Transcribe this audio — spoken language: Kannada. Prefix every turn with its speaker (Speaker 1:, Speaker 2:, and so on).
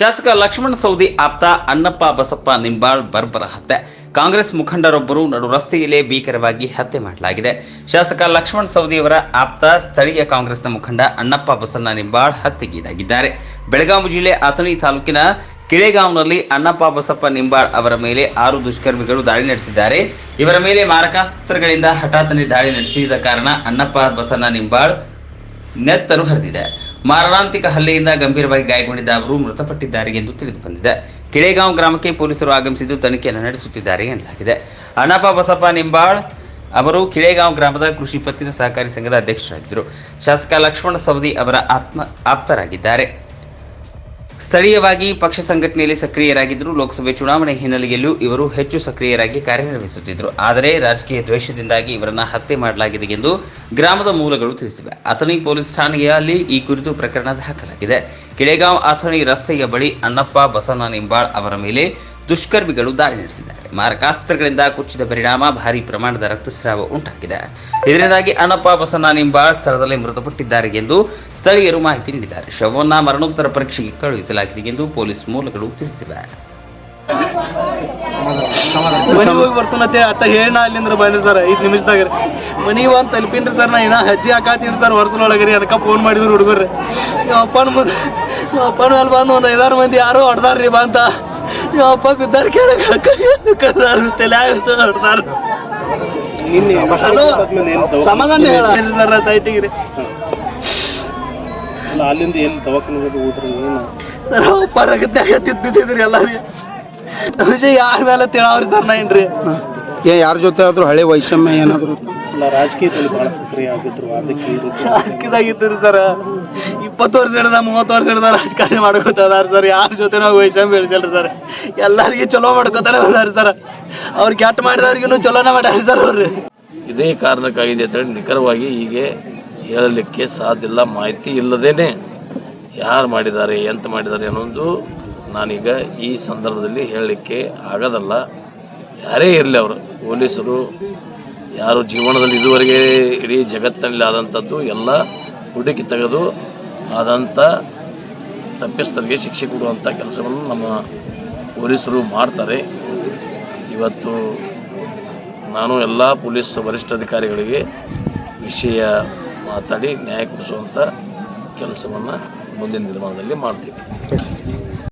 Speaker 1: ಶಾಸಕ ಲಕ್ಷ್ಮಣ ಸೌದಿ ಆಪ್ತ ಅಣ್ಣಪ್ಪ ಬಸಪ್ಪ ನಿಂಬಾಳ್ ಬರ್ಬರ ಹತ್ಯೆ. ಕಾಂಗ್ರೆಸ್ ಮುಖಂಡರೊಬ್ಬರು ನಡು ರಸ್ತೆಯಲ್ಲೇ ಭೀಕರವಾಗಿ ಹತ್ಯೆ ಮಾಡಲಾಗಿದೆ. ಶಾಸಕ ಲಕ್ಷ್ಮಣ ಸೌದಿಯವರ ಆಪ್ತ ಸ್ಥಳೀಯ ಕಾಂಗ್ರೆಸ್ನ ಮುಖಂಡ ಅಣ್ಣಪ್ಪ ಬಸಣ್ಣ ನಿಂಬಾಳ್ ಹತ್ಯೆಗೀಡಾಗಿದ್ದಾರೆ. ಬೆಳಗಾವಿ ಜಿಲ್ಲೆ ಅಥಣಿ ತಾಲೂಕಿನ ಕಿಳೆಗಾಂವ್ನಲ್ಲಿ ಅಣ್ಣಪ್ಪ ಬಸಪ್ಪ ನಿಂಬಾಳ್ ಅವರ ಮೇಲೆ ಆರು ದುಷ್ಕರ್ಮಿಗಳು ದಾಳಿ ನಡೆಸಿದ್ದಾರೆ. ಇವರ ಮೇಲೆ ಮಾರಕಾಸ್ತ್ರಗಳಿಂದ ಹಠಾತ್ತನೆ ದಾಳಿ ನಡೆಸಿದ ಕಾರಣ ಅಣ್ಣಪ್ಪ ಬಸಣ್ಣ ನಿಂಬಾಳ್ ನೆತ್ತರು ಹರಿದಿದೆ. ಮಾರಣಾಂತಿಕ ಹಲ್ಲೆಯಿಂದ ಗಂಭೀರವಾಗಿ ಗಾಯಗೊಂಡಿದ್ದ ಅವರು ಮೃತಪಟ್ಟಿದ್ದಾರೆ ಎಂದು ತಿಳಿದು ಬಂದಿದೆ ಕಿಳೆಗಾಂವ್ ಗ್ರಾಮಕ್ಕೆ ಪೊಲೀಸರು ಆಗಮಿಸಿದ್ದು ತನಿಖೆಯನ್ನು ನಡೆಸುತ್ತಿದ್ದಾರೆ ಎನ್ನಲಾಗಿದೆ. ಅಣ್ಣಪ್ಪ ಬಸಪ್ಪ ನಿಂಬಾಳ್ ಅವರು ಕಿಳೆಗಾಂವ್ ಗ್ರಾಮದ ಕೃಷಿ ಪತ್ತಿನ ಸಹಕಾರಿ ಸಂಘದ ಅಧ್ಯಕ್ಷರಾಗಿದ್ದರು. ಶಾಸಕ ಲಕ್ಷ್ಮಣ ಸವದಿ ಅವರ ಆತ್ಮ, ಆಪ್ತರಾಗಿದ್ದಾರೆ. ಸ್ಥಳೀಯವಾಗಿ ಪಕ್ಷ ಸಂಘಟನೆಯಲ್ಲಿ ಸಕ್ರಿಯರಾಗಿದ್ದರು ಲೋಕಸಭೆ ಚುನಾವಣೆ ಹಿನ್ನೆಲೆಯಲ್ಲೂ ಇವರು ಹೆಚ್ಚು ಸಕ್ರಿಯರಾಗಿ ಕಾರ್ಯನಿರ್ವಹಿಸುತ್ತಿದ್ದರು. ಆದರೆ ರಾಜಕೀಯ ದ್ವೇಷದಿಂದಾಗಿ ಇವರನ್ನು ಹತ್ಯೆ ಮಾಡಲಾಗಿದೆ ಎಂದು ಗ್ರಾಮದ ಮೂಲಗಳು ತಿಳಿಸಿವೆ. ಅಥಣಿ ಪೊಲೀಸ್ ಠಾಣೆಯಲ್ಲಿ ಈ ಕುರಿತು ಪ್ರಕರಣ ದಾಖಲಾಗಿದೆ. ಕಿಳೆಗಾಂವ್ ಅಥಣಿ ರಸ್ತೆಯ ಬಳಿ ಅಣ್ಣಪ್ಪ ಬಸನ್ನ ನಿಂಬಾಳ್ ಅವರ ಮೇಲೆ ದುಷ್ಕರ್ಮಿಗಳು ದಾಳಿ ನಡೆಸಿದ್ದಾರೆ. ಮಾರಕಾಸ್ತ್ರಗಳಿಂದ ಕುಚ್ಚಿದ ಪರಿಣಾಮ, ಭಾರಿ ಪ್ರಮಾಣದ ರಕ್ತಸ್ರಾವ ಉಂಟಾಗಿದೆ. ಇದರಿಂದಾಗಿ ಅಣ್ಣಪ್ಪ ಬಸನ್ನ ನಿಂಬಾಳ್ ಸ್ಥಳದಲ್ಲಿ ಮೃತಪಟ್ಟಿದ್ದಾರೆ ಎಂದು ಸ್ಥಳೀಯರು ಮಾಹಿತಿ ನೀಡಿದ್ದಾರೆ. ಶವವನ್ನ ಮರಣೋತ್ತರ ಪರೀಕ್ಷೆಗೆ ಕಳುಹಿಸಲಾಗಿದೆ ಎಂದು ಪೊಲೀಸ್ ಮೂಲಗಳು ತಿಳಿಸಿವೆ.
Speaker 2: ಮನೆಗೆ ಬರ್ತನತ್ತೆ, ಅತ್ತ ಹೇಳ ಅಲ್ಲಿಂದ್ರ ಬಂದ್ರಿ ಸರ್, ಐದು ನಿಮಿಷದಾಗ ಮನೆಗೆ ಒಂದು ತಲುಪಿನ್ರಿ ಸರ್, ನಾ ಇನ್ನ ಹಜ್ಜಿ ಹಾಕಾತೀನಿ ಸರ್ ವರ್ಷದೊಳಗೆ ರೀ ಅದಕ್ಕೆ ಫೋನ್ ಮಾಡಿದ್ರು ಹುಡುಗರು. ಅಪ್ಪನ ಮುಂದೆ ಅಪ್ಪನ ಮೇಲೆ ಬಂದು ಒಂದು ಐದಾರು ಮಂದಿ ಯಾರೋ ಹೊಡ್ದಾರ್ರಿ ಬಂತ ಅಪ್ಪ ತಲೆ ಆಗುತ್ತೆ
Speaker 3: ಸಮಾಧಾನ ಹೇಳ.
Speaker 2: ಸೈಟಿಗೆ ರೀ
Speaker 3: ಅಲ್ಲ ಅಲ್ಲಿಂದ ದವಾಖಾನೆ ಹೋದ್ರಿ ಏನು?
Speaker 2: ಸರ್ ಅಪ್ಪ ರಗತ್ಯಾಗ ತಿದ್ದು ಬಿದ್ದಿದ್ರಿ ಎಲ್ಲಾರಿ ವಿಷಯ ಯಾರ ಮೇಲೆ ತಿಳಾವ್ರಿ ಸರ್ ನಾ ಏನ್ರಿ?
Speaker 4: ಏ ಯಾರ ಜೊತೆ ಆದ್ರೂ ಹಳೆ ವೈಷಮ್ಯ ಏನಾದ್ರು?
Speaker 3: ಅಲ್ಲ ರಾಜಕೀಯದಲ್ಲಿ ಬಹಳ ಸಕ್ರಿಯ ಆಗಿದ್ರು ಅದಕ್ಕೆ
Speaker 2: ಹಾಕಿದಾಗಿದ್ದರು ಸರ್ ಇಪ್ಪತ್ತು ವರ್ಷ ಹಿಡ್ದ ಮೂವತ್ತು ವರ್ಷ ಹಿಡ್ದ ರಾಜಕಾರಣ ಮಾಡ್ಕೋತದಾರ ಸರ್ ಯಾರ ಜೊತೆ ನಾವು ವೈಷಮ್ಯ ಬೆಳೆಸಲ್ರಿ ಸರ್ ಎಲ್ಲರಿಗೆ ಚಲೋ ಮಾಡ್ಕೋತಾರೆ ಬಂದಾರ ಸರ್ ಅವ್ರು ಕೆಟ್ಟ ಮಾಡಿದವ್ರಿಗೂ ಚಲೋನ ಮಾಡ್ಯಾರ ಸರ್ ಅವ್ರು.
Speaker 5: ಇದೇ ಕಾರಣಕ್ಕಾಗಿದೆ ಅಂತೇಳಿ ನಿಖರವಾಗಿ ಹೀಗೆ ಹೇಳಲಿಕ್ಕೆ ಸಾಧ್ಯ ಇಲ್ಲ ಮಾಹಿತಿ ಇಲ್ಲದೇನೆ ಯಾರು ಮಾಡಿದ್ದಾರೆ ಎಂತ ಮಾಡಿದ್ದಾರೆ ಅನ್ನೋದು ನಾನೀಗ ಈ ಸಂದರ್ಭದಲ್ಲಿ ಹೇಳಲಿಕ್ಕೆ ಆಗೋದಲ್ಲ. ಯಾರೇ ಇರಲಿ ಅವರು ಪೊಲೀಸರು ಯಾರು ಜೀವನದಲ್ಲಿ ಇದುವರೆಗೆ ಇಡೀ ಜಗತ್ತಿನಲ್ಲಿ ಆದಂಥದ್ದು ಎಲ್ಲ ಹುಡುಕಿ ತೆಗೆದು ಆದಂಥ ತಪ್ಪಿಸ್ತರಿಗೆ ಶಿಕ್ಷೆ ಕೊಡುವಂಥ ಕೆಲಸವನ್ನು ನಮ್ಮ ಪೊಲೀಸರು ಮಾಡ್ತಾರೆ. ಇವತ್ತು ನಾನು ಎಲ್ಲ ಪೊಲೀಸ್ ವರಿಷ್ಠಾಧಿಕಾರಿಗಳಿಗೆ ವಿಷಯ ಮಾತಾಡಿ ನ್ಯಾಯ ಕೊಡಿಸುವಂಥ ಕೆಲಸವನ್ನು ಮುಂದಿನ ದಿನಮಾನದಲ್ಲಿ ಮಾಡ್ತೀವಿ.